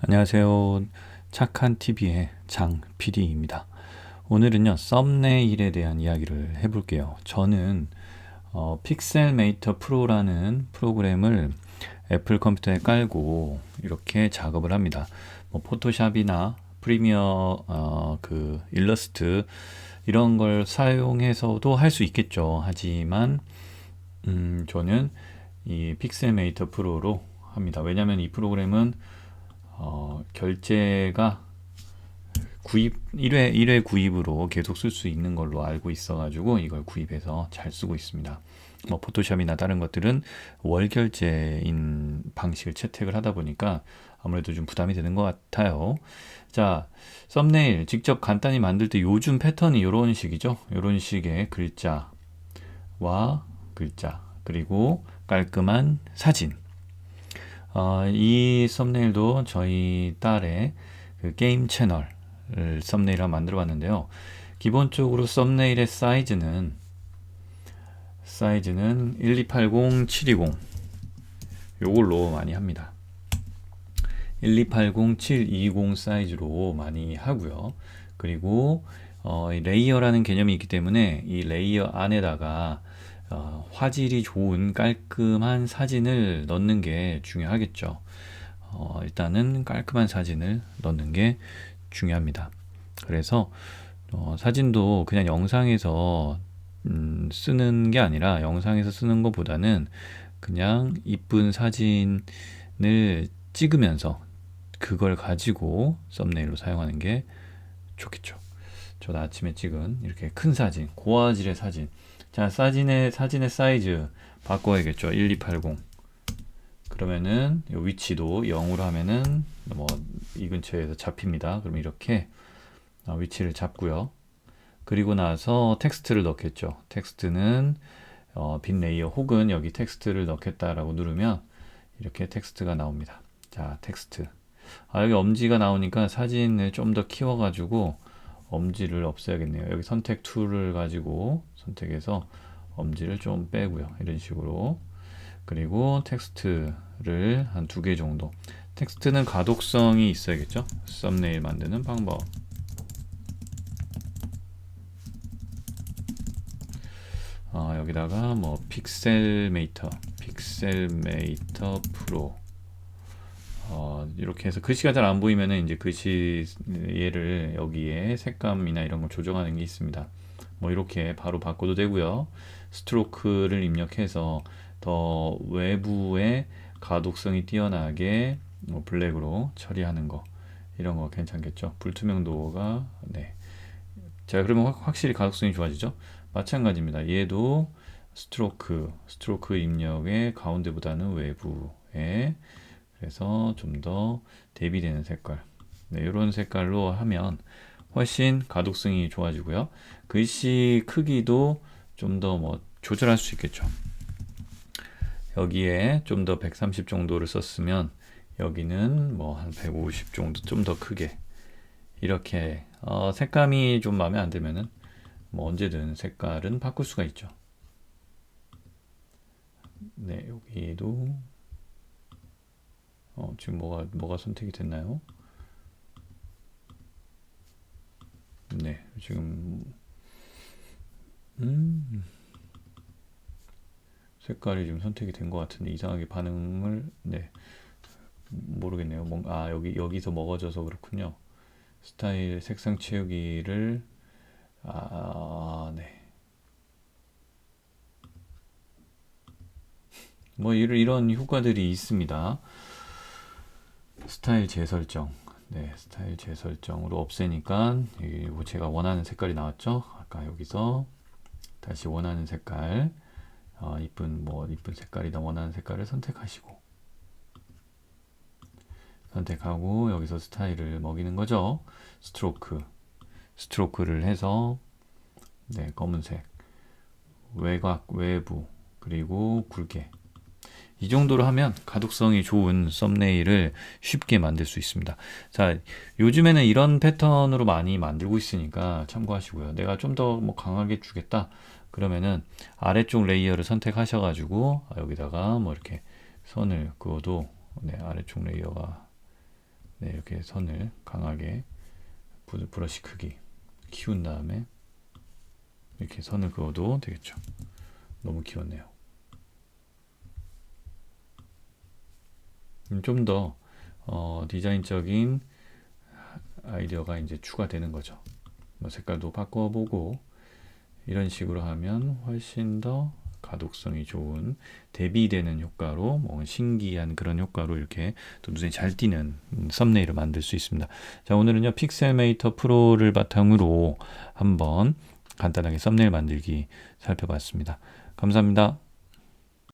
안녕하세요. 착한 TV의 장 PD입니다. 오늘은요, 썸네일에 대한 이야기를 해볼게요. 저는 어, 픽셀메이터 프로라는 프로그램을 애플 컴퓨터에 깔고 이렇게 작업을 합니다. 뭐 포토샵이나 프리미어 어, 그 일러스트 이런 걸 사용해서도 할 수 있겠죠. 하지만 음, 저는 이 픽셀메이터 프로로 합니다. 왜냐하면 이 프로그램은 어, 결제가 구입 1회 1회 구입으로 계속 쓸 수 있는 걸로 알고 있어가지고 이걸 구입해서 잘 쓰고 있습니다. 뭐 포토샵이나 다른 것들은 월 결제인 방식을 채택을 하다 보니까 아무래도 좀 부담이 되는 것 같아요. 자, 썸네일 직접 간단히 만들 때 요즘 패턴이 이런 식이죠. 이런 식의 글자와 글자 그리고 깔끔한 사진 어, 이 썸네일도 저희 딸의 그 게임 채널 썸네일을 만들어 봤는데요. 기본적으로 썸네일의 사이즈는 사이즈는 1280, 720 요걸로 많이 합니다. 1280, 720 사이즈로 많이 하고요. 그리고 어, 레이어라는 개념이 있기 때문에 이 레이어 안에다가 어, 화질이 좋은 깔끔한 사진을 넣는 게 중요하겠죠. 어, 일단은 깔끔한 사진을 넣는 게 중요합니다. 그래서 어, 사진도 그냥 영상에서 음, 쓰는 게 아니라 영상에서 쓰는 것보다는 그냥 이쁜 사진을 찍으면서 그걸 가지고 썸네일로 사용하는 게 좋겠죠. 저도 아침에 찍은 이렇게 큰 사진, 고화질의 사진 자, 사진의, 사진의 사이즈 바꿔야겠죠. 1280. 그러면은 이 위치도 0으로 하면은 뭐 이 근처에서 잡힙니다. 그럼 이렇게 어, 위치를 잡고요. 그리고 나서 텍스트를 넣겠죠. 텍스트는 어, 빈 레이어 혹은 여기 텍스트를 넣겠다라고 누르면 이렇게 텍스트가 나옵니다. 자, 텍스트. 아, 여기 엄지가 나오니까 사진을 좀 더 키워가지고 엄지를 없애야겠네요. 여기 선택 툴을 가지고 선택해서 엄지를 좀 빼고요. 이런 식으로. 그리고 텍스트를 한 두 개 정도. 텍스트는 가독성이 있어야겠죠. 썸네일 만드는 방법. 어, 여기다가 뭐 픽셀메이터, 픽셀메이터 프로 어, 이렇게 해서 글씨가 잘 안 보이면은 이제 글씨 얘를 여기에 색감이나 이런 걸 조정하는 게 있습니다. 뭐 이렇게 바로 바꿔도 되고요. 스트로크를 입력해서 더 외부의 가독성이 뛰어나게 뭐 블랙으로 처리하는 거 이런 거 괜찮겠죠. 불투명도가 네. 자 그러면 확, 실히 가독성이 좋아지죠. 마찬가지입니다. 얘도 스트로크 스트로크 입력의 가운데보다는 외부에 그래서 좀 더 대비되는 색깔 네, 이런 색깔로 하면 훨씬 가독성이 좋아지고요. 글씨 크기도 좀 더 뭐 조절할 수 있겠죠. 여기에 좀 더 130 정도를 썼으면 여기는 뭐 한 150 정도 좀 더 크게 이렇게 어, 색감이 좀 마음에 안 들면은 뭐 언제든 색깔은 바꿀 수가 있죠. 네, 여기도 어, 지금 뭐가 뭐가 선택이 됐나요? 네, 지금 음 색깔이 지금 선택이 된 것 같은데 이상하게 반응을 네 모르겠네요. 뭔가 아 여기 여기서 먹어져서 그렇군요. 스타일 색상 채우기를 아 네. 뭐 이런 효과들이 있습니다. 스타일 재설정. 네, 스타일 재설정으로 없애니까 뭐 제가 원하는 색깔이 나왔죠. 아까 여기서 다시 원하는 색깔, 어, 이쁜 뭐 이쁜 색깔이다 원하는 색깔을 선택하시고 선택하고 여기서 스타일을 먹이는 거죠. 스트로크, 스트로크를 해서 네 검은색, 외곽, 외부 그리고 굵게 이 정도로 하면 가독성이 좋은 썸네일을 쉽게 만들 수 있습니다. 자, 요즘에는 이런 패턴으로 많이 만들고 있으니까 참고하시고요. 내가 좀 더 뭐 강하게 주겠다. 그러면은 아래쪽 레이어를 선택하셔가지고 여기다가 뭐 이렇게 선을 그어도 네, 아래쪽 레이어가 네, 이렇게 선을 강하게 부- 브러쉬 크기 키운 다음에 이렇게 선을 그어도 되겠죠. 너무 키웠네요. 좀더 어, 디자인적인 아이디어가 이제 추가되는 거죠. 뭐 색깔도 바꿔보고 이런 식으로 하면 훨씬 더 가독성이 좋은 대비되는 효과로 뭐 신기한 그런 효과로 이렇게 또 눈에 잘 띄는 음, 썸네일을 만들 수 있습니다. 자 오늘은요 픽셀메이터 프로를 바탕으로 한번 간단하게 썸네일 만들기 살펴봤습니다. 감사합니다.